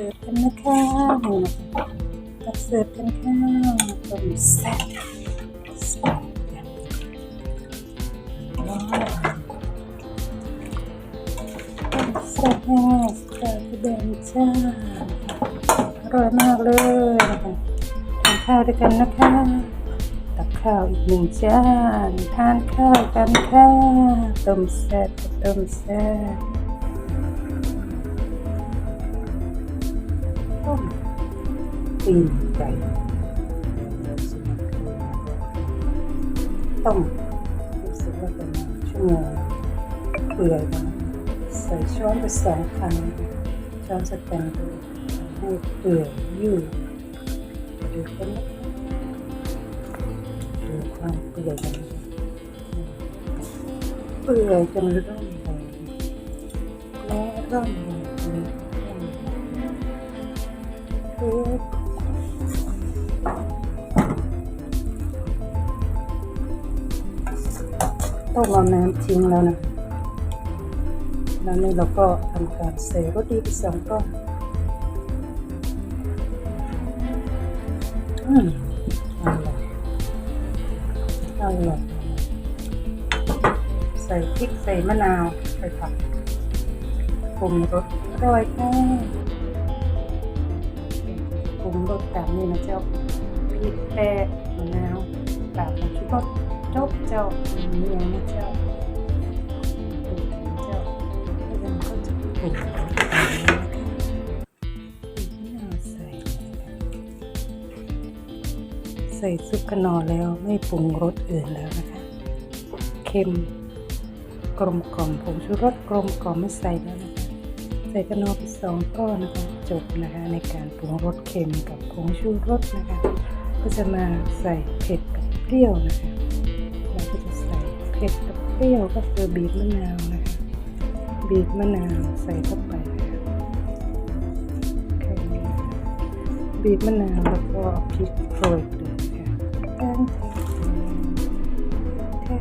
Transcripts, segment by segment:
สิร์ฟกันนะคะตักเสิร์ฟกันค่ะต้มแซ่บแซ่บว้าวต้มแซ่บแห้งสไตล์ที่เบนจ้าอร่อยมากเลยนะคะทานข้าวด้วยกันนะคะตักข้าวอีกหนึ่งจานทานข้าวกันค่ะต้มแซ่บกับต้มแซ่บ ต้มตีนไก่ต้มรู้สึกว่าเป็นชั่วโมงเปื่อยมาใส่ช้อนไปสองครั้งช้อนสแตนเลสให้เปื่อยยืดดูกันนดูความเปื่อยกันเปื่อยจนร่องเลยและร่องเลยร่อง ต้องเอาน้ำทิ้งแล้วนะ แล้วนี่เราก็ทำการใส่รสดีไปสองก้อนอืมอร่อยอร่อยใส่พริกใส่มะนาว ใส่ผักปรุงรสอร่อยค่ะปรุ งรสตามนี่นะเจ้าพริกแป้มะนาวตามของชุดรสจบเจ้าเมียนะเจ้าปรุงเจ้าแล้วก็จะปรุงรสตามนี้นะคะมะนาใส่ใส่ซุปกระนอแล้วไม่ปรุงรสอื่นแล้วนะคะ เค็มกลมกล่อมผงชูรสกลมกล่อมไม่ใส่แล้วนะ ใส่กระนอไปสองก้อนนะคะจบนะคะในการปรุงรสเค็มกับผงชูรสนะคะ ก็จะมาใส่เผ็ดกับเปรี้ยวนะคะเราก็จะใส่เผ็ดกับเปรี้ยวก็คือบีบมะนาวนะคะบีบมะนาวใส่เข้าไปบีบมะนาวแล้วก็พริกโรยเกลือค่ะแป้งเทแท้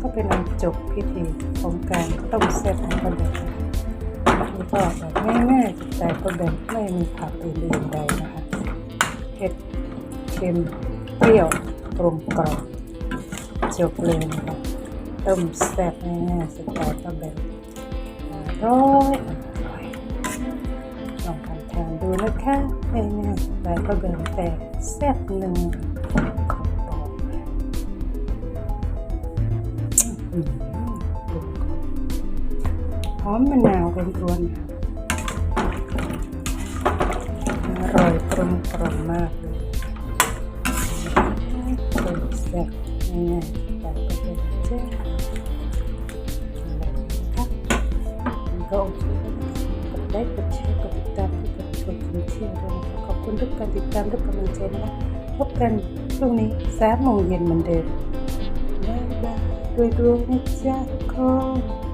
ก็เป็นอันจบพิธีของการต้มแซ่บของคนเด็กนะ คะนี่ก็แบบง่ายๆแต่ก็แบบไม่มีผักอื่นๆใดนะคะเผ็ดเค็มเปรี้ยวกลมกล่อมจบเลยนะคะต้มแซ่บง่ายๆสไตล์ก็แบบอร่อยอร่อยลองทำทานดูนะคะง่ายๆสไตล์ก็แบบแต่แซ่บหนึ่งขอบอกอืม หอมมะนาวรวนๆอร่อยกลมกล่อมมากเลยเป็นแซ่บง่ายๆแต่ก็เป็นเจ้าอะไรนะคะมันก็โอเคแล้วนะคะกดไลค์กดแชร์กดติดตามที่กดชมคลิปเที่ยวด้วยนะคะขอบคุณทุกการติดตามทุกกำลังใจนะคะพบกันพรุ่งนี้สามโมงเย็นเหมือนเดิมบายบายรวยๆนะจ๊ะทุกคน